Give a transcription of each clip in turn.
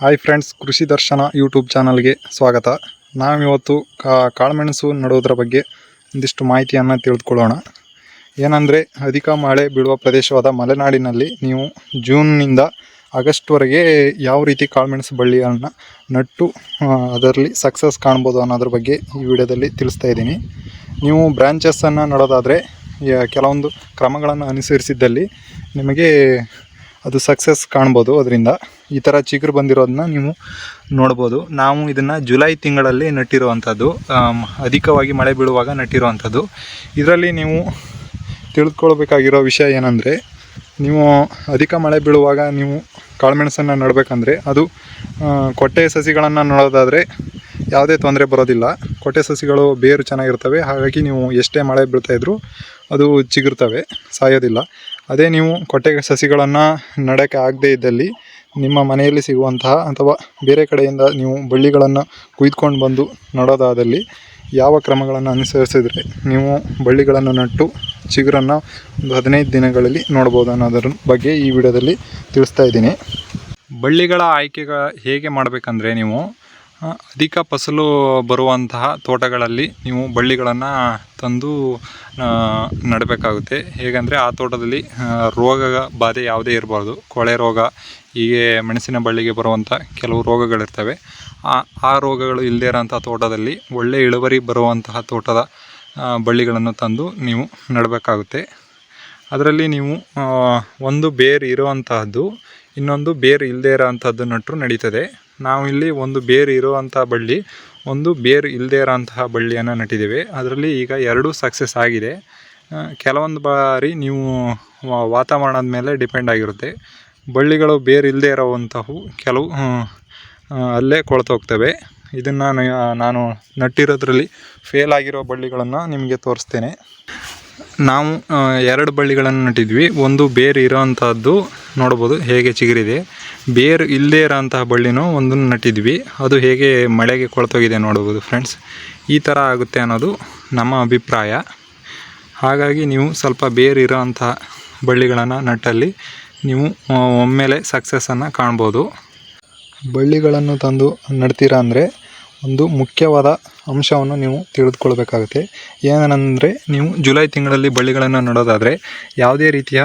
Hi friends, ಕೃಷಿ ದರ್ಶನ YouTube ಚಾನಲ್ಗೆ ಸ್ವಾಗತ. ನಾವಿವತ್ತು ಕಾ ಕಾಳುಮೆಣಸು ನಡುವುದರ ಬಗ್ಗೆ ಒಂದಿಷ್ಟು ಮಾಹಿತಿಯನ್ನು ತಿಳಿದುಕೊಳ್ಳೋಣ. ಏನಂದರೆ, ಅಧಿಕ ಮಳೆ ಬೀಳುವ ಪ್ರದೇಶವಾದ ಮಲೆನಾಡಿನಲ್ಲಿ ನೀವು ಜೂನ್ನಿಂದ ಆಗಸ್ಟ್ವರೆಗೆ ಯಾವ ರೀತಿ ಕಾಳುಮೆಣಸು ಬಳ್ಳಿಯನ್ನು ನಟ್ಟು ಅದರಲ್ಲಿ ಸಕ್ಸಸ್ ಕಾಣ್ಬೋದು ಅನ್ನೋದ್ರ ಬಗ್ಗೆ ಈ ವಿಡಿಯೋದಲ್ಲಿ ತಿಳಿಸ್ತಾ ಇದ್ದೀನಿ. ನೀವು ಬ್ರ್ಯಾಂಚಸ್ಸನ್ನು ನಡೋದಾದರೆ ಕೆಲವೊಂದು ಕ್ರಮಗಳನ್ನು ಅನುಸರಿಸಿದ್ದಲ್ಲಿ ನಿಮಗೆ ಅದು ಸಕ್ಸಸ್ ಕಾಣ್ಬೋದು ಅದರಿಂದ. ಈ ಥರ ಚಿಗುರು ಬಂದಿರೋದನ್ನ ನೀವು ನೋಡ್ಬೋದು. ನಾವು ಇದನ್ನು ಜುಲೈ ತಿಂಗಳಲ್ಲಿ ನೆಟ್ಟಿರುವಂಥದ್ದು ಅಧಿಕವಾಗಿ ಮಳೆ ಬೀಳುವಾಗ ನೆಟ್ಟಿರುವಂಥದ್ದು. ಇದರಲ್ಲಿ ನೀವು ತಿಳ್ಕೊಳ್ಬೇಕಾಗಿರೋ ವಿಷಯ ಏನಂದರೆ, ನೀವು ಅಧಿಕ ಮಳೆ ಬೀಳುವಾಗ ನೀವು ಕಾಳುಮೆಣಸನ್ನು ನೆಡಬೇಕಂದ್ರೆ ಅದು ಕೊಟ್ಟೆ ಸಸಿಗಳನ್ನು ನೋಡೋದಾದರೆ ಯಾವುದೇ ತೊಂದರೆ ಬರೋದಿಲ್ಲ. ಕೊಟ್ಟೆ ಸಸಿಗಳು ಬೇರು ಚೆನ್ನಾಗಿರ್ತವೆ, ಹಾಗಾಗಿ ನೀವು ಎಷ್ಟೇ ಮಳೆ ಬೀಳ್ತಾ ಇದ್ರೂ ಅದು ಚಿಗುರ್ತವೆ, ಸಾಯೋದಿಲ್ಲ. ಅದೇ ನೀವು ಕೊಟ್ಟೆ ಸಸಿಗಳನ್ನು ನಡಕ್ಕೆ ಆಗದೇ ಇದ್ದಲ್ಲಿ ನಿಮ್ಮ ಮನೆಯಲ್ಲಿ ಸಿಗುವಂತಹ ಅಥವಾ ಬೇರೆ ಕಡೆಯಿಂದ ನೀವು ಬಳ್ಳಿಗಳನ್ನು ಕುಯ್ದುಕೊಂಡು ಬಂದು ನಡೋದಾದಲ್ಲಿ ಯಾವ ಕ್ರಮಗಳನ್ನು ಅನುಸರಿಸಿದರೆ ನೀವು ಬಳ್ಳಿಗಳನ್ನು ನಟ್ಟು ಚಿಗುರನ್ನು ಒಂದು ಹದಿನೈದು ದಿನಗಳಲ್ಲಿ ನೋಡ್ಬೋದು ಅನ್ನೋದರ ಬಗ್ಗೆ ಈ ವಿಡಿಯೋದಲ್ಲಿ ತಿಳಿಸ್ತಾ ಇದ್ದೀನಿ. ಬಳ್ಳಿಗಳ ಆಯ್ಕೆಗಳ ಹೇಗೆ ಮಾಡಬೇಕಂದ್ರೆ ನೀವು ಅಧಿಕ ಫಸಲು ಬರುವಂತಹ ತೋಟಗಳಲ್ಲಿ ನೀವು ಬಳ್ಳಿಗಳನ್ನು ತಂದು ನೆಡಬೇಕಾಗುತ್ತೆ. ಹೇಗೆಂದರೆ ಆ ತೋಟದಲ್ಲಿ ರೋಗ ಬಾಧೆ ಯಾವುದೇ ಇರಬಾರ್ದು. ಕೊಳೆ ರೋಗ, ಹೀಗೆ ಮೆಣಸಿನ ಬಳ್ಳಿಗೆ ಬರುವಂಥ ಕೆಲವು ರೋಗಗಳಿರ್ತವೆ. ಆ ಆ ರೋಗಗಳು ಇಲ್ಲದೇ ಇರೋಂಥ ತೋಟದಲ್ಲಿ ಒಳ್ಳೆ ಇಳುವರಿ ಬರುವಂತಹ ತೋಟದ ಬಳ್ಳಿಗಳನ್ನು ತಂದು ನೀವು ನೆಡಬೇಕಾಗುತ್ತೆ. ಅದರಲ್ಲಿ ನೀವು ಒಂದು ಬೇರು ಇರುವಂತಹದ್ದು, ಇನ್ನೊಂದು ಬೇರು ಇಲ್ಲದೇ ಇರೋವಂಥದ್ದು ನೆಟ್ಟರು ನಡೀತದೆ. ನಾವು ಇಲ್ಲಿ ಒಂದು ಬೇರು ಇರುವಂಥ ಬಳ್ಳಿ, ಒಂದು ಬೇರು ಇಲ್ಲದೇ ಇರೋಂತಹ ಬಳ್ಳಿಯನ್ನು ನೆಟ್ಟಿದ್ದೀವಿ. ಅದರಲ್ಲಿ ಈಗ ಎರಡೂ ಸಕ್ಸಸ್ ಆಗಿದೆ. ಕೆಲವೊಂದು ಬಾರಿ ನೀವು ವಾತಾವರಣದ ಮೇಲೆ ಡಿಪೆಂಡ್ ಆಗಿರುತ್ತೆ. ಬಳ್ಳಿಗಳು ಬೇರು ಇಲ್ಲದೆ ಇರೋವಂಥವು ಕೆಲವು ಅಲ್ಲೇ ಕೊಳ್ತೋಗ್ತವೆ ಇದನ್ನು ನಾನು ನಟ್ಟಿರೋದ್ರಲ್ಲಿ ಫೇಲ್ ಆಗಿರೋ ಬಳ್ಳಿಗಳನ್ನು ನಿಮಗೆ ತೋರಿಸ್ತೇನೆ. ನಾವು ಎರಡು ಬಳ್ಳಿಗಳನ್ನು ನಟ್ಟಿದ್ವಿ. ಒಂದು ಬೇರು ಇರೋವಂಥದ್ದು ನೋಡ್ಬೋದು ಹೇಗೆ ಚಿಗುರಿದೆ. ಬೇರು ಇಲ್ಲದೇ ಇರೋಂತಹ ಬಳ್ಳಿನೂ ಒಂದನ್ನು ನಟ್ಟಿದ್ವಿ. ಅದು ಹೇಗೆ ಮಳೆಗೆ ಕೊಳ್ತೋಗಿದೆ ನೋಡ್ಬೋದು ಫ್ರೆಂಡ್ಸ್ ಈ ಥರ ಆಗುತ್ತೆ ಅನ್ನೋದು ನಮ್ಮ ಅಭಿಪ್ರಾಯ. ಹಾಗಾಗಿ ನೀವು ಸ್ವಲ್ಪ ಬೇರು ಇರೋವಂತಹ ಬಳ್ಳಿಗಳನ್ನು ನಟ್ಟಲ್ಲಿ ನೀವು ಒಮ್ಮೆಲೆ ಸಕ್ಸಸ್ಸನ್ನು ಕಾಣ್ಬೋದು. ಬಳ್ಳಿಗಳನ್ನು ತಂದು ನಡ್ತೀರಾ ಅಂದರೆ ಒಂದು ಮುಖ್ಯವಾದ ಅಂಶವನ್ನು ನೀವು ತಿಳಿದುಕೊಳ್ಬೇಕಾಗುತ್ತೆ. ಏನಂದರೆ, ನೀವು ಜುಲೈ ತಿಂಗಳಲ್ಲಿ ಬಳ್ಳಿಗಳನ್ನು ನಡೋದಾದರೆ, ಯಾವುದೇ ರೀತಿಯ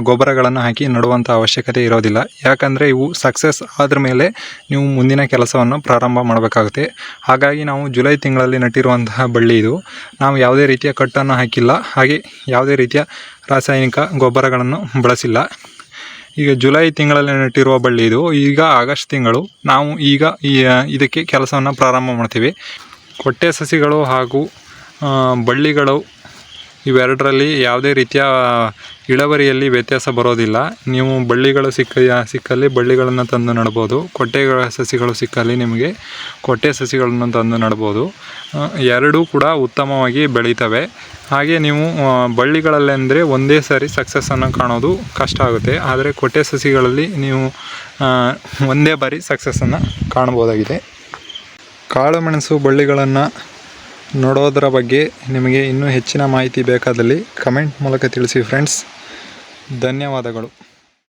ಗೊಬ್ಬರಗಳನ್ನು ಹಾಕಿ ನೋಡುವಂಥ ಅವಶ್ಯಕತೆ ಇರೋದಿಲ್ಲ. ಯಾಕಂದರೆ, ಇವು ಸಕ್ಸಸ್ ಆದ್ರ ಮೇಲೆ ನೀವು ಮುಂದಿನ ಕೆಲಸವನ್ನು ಪ್ರಾರಂಭ ಮಾಡಬೇಕಾಗುತ್ತೆ. ಹಾಗಾಗಿ ನಾವು ಜುಲೈ ತಿಂಗಳಲ್ಲಿ ನಟ್ಟಿರುವಂತಹ ಬಳ್ಳಿ ಇದು. ನಾವು ಯಾವುದೇ ರೀತಿಯ ಕಟ್ಟನ್ನು ಹಾಕಿಲ್ಲ. ಹಾಗೆ ಯಾವುದೇ ರೀತಿಯ ರಾಸಾಯನಿಕ ಗೊಬ್ಬರಗಳನ್ನು ಬಳಸಿಲ್ಲ. ಈಗ ಜುಲೈ ತಿಂಗಳಲ್ಲಿ ನೆಟ್ಟಿರುವ ಬಳ್ಳಿ ಇದು. ಈಗ ಆಗಸ್ಟ್ ತಿಂಗಳು. ನಾವು ಈಗ ಈ ಇದಕ್ಕೆ ಕೆಲಸವನ್ನು ಪ್ರಾರಂಭ ಮಾಡ್ತೀವಿ. ಕೊಟ್ಟೆ ಸಸಿಗಳು ಹಾಗೂ ಬಳ್ಳಿಗಳು ಇವೆರಡರಲ್ಲಿ ಯಾವುದೇ ರೀತಿಯ ಇಳುವರಿಯಲ್ಲಿ ವ್ಯತ್ಯಾಸ ಬರೋದಿಲ್ಲ. ನೀವು ಬಳ್ಳಿಗಳು ಸಿಕ್ಕ, ಸಿಕ್ಕಲ್ಲಿ ಬಳ್ಳಿಗಳನ್ನು ತಂದು ನೆಡ್ಬೋದು ಕೊಟ್ಟೆಗಳ ಸಸಿಗಳು ಸಿಕ್ಕಲ್ಲಿ ನಿಮಗೆ ಕೊಟ್ಟೆ ಸಸಿಗಳನ್ನು ತಂದು ನೆಡ್ಬೋದು ಎರಡೂ ಕೂಡ ಉತ್ತಮವಾಗಿ ಬೆಳೀತವೆ. ಹಾಗೆ ನೀವು ಬಳ್ಳಿಗಳಲ್ಲೆಂದರೆ ಒಂದೇ ಸಾರಿ ಸಕ್ಸಸ್ಸನ್ನು ಕಾಣೋದು ಕಷ್ಟ ಆಗುತ್ತೆ. ಆದರೆ ಕೊಟ್ಟೆ ಸಸಿಗಳಲ್ಲಿ ನೀವು ಒಂದೇ ಬಾರಿ ಸಕ್ಸಸ್ಸನ್ನು ಕಾಣ್ಬೋದಾಗಿದೆ ಕಾಳುಮೆಣಸು ಬಳ್ಳಿಗಳನ್ನು ನೋಡೋದರ ಬಗ್ಗೆ ನಿಮಗೆ ಇನ್ನೂ ಹೆಚ್ಚಿನ ಮಾಹಿತಿ ಬೇಕಾದಲ್ಲಿ ಕಮೆಂಟ್ ಮೂಲಕ ತಿಳಿಸಿ ಫ್ರೆಂಡ್ಸ್ ಧನ್ಯವಾದಗಳು.